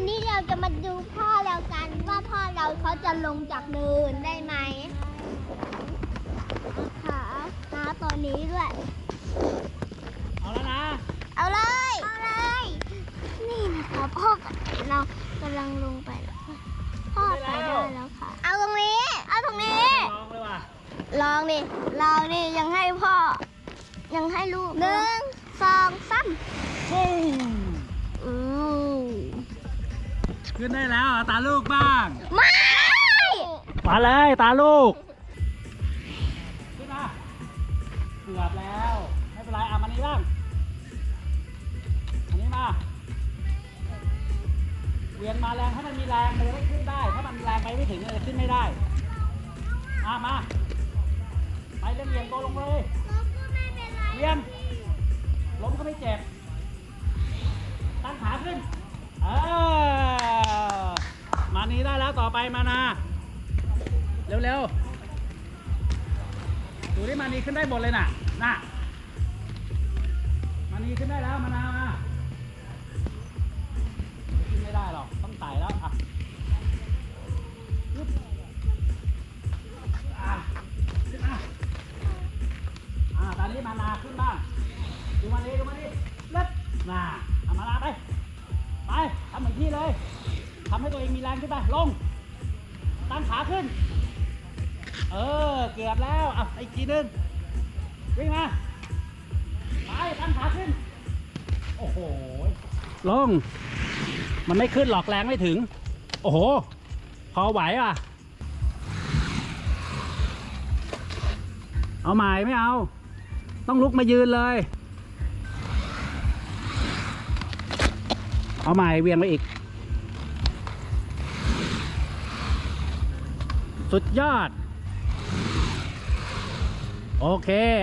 วันนี้เราจะมาดูพ่อเรากันว่าพ่อเราเขาจะลงจากเนินได้ไหมขาหาตัวนี้ด้วย เอาแล้วนะ เอาเลย เอาเลย นี่นะคะพ่อกับเรากำลังลงไปแล้วค่ะพ่อไปได้แล้วค่ะ เอาตรงนี้ เอาตรงนี้ ลองเลยว่ะ ลองดิลองดิยังให้พ่อ ยังให้ลูกหนึ่งสองสาม ขึ้นได้แล้วเหรอตาลูกบ้าง ไม่มาเลยตาลูก ขึ้นมาเกือบแล้วไม่เป็นไรอะมานี้บ้างอันนี้มา เวียนมาแรงถ้ามันมีแรงมันจะได้ขึ้นได้ ถ้ามันแรงไปไม่ถึงมันจะขึ้นไม่ได้อะมา ไปเล่นเวียนโตลงเลย เวียนล้มก็ไม่เจ็บ ต่อไปมานา เร็วๆ ดูที่มานีขึ้นได้หมดเลยน่ะ น่ะ มานีขึ้นได้แล้วมานามาขึ้นไม่ได้หรอก ต้องไต่แล้ว อะยึบอะขึ้นมาอ่าตอนนี้มานาขึ้นบ้าง ดูมานีดูมานีเล็ดน่ะเอามานาไป ไปทำเหมือนพี่เลยทำให้ตัวเองมีแรงขึ้นไป ลง ตั้งขาขึ้น เออ เกือบแล้วอะอีกทีนึง วิ่งมา ไปตั้งขาขึ้น โอ้โห ลง มันไม่ขึ้นหรอกแรงไม่ถึง โอ้โห พอไหวป่ะ เอาใหม่ไม่เอา ต้องลุกมายืนเลย เอาใหม่เวียงไปอีก สุดยอด โอเค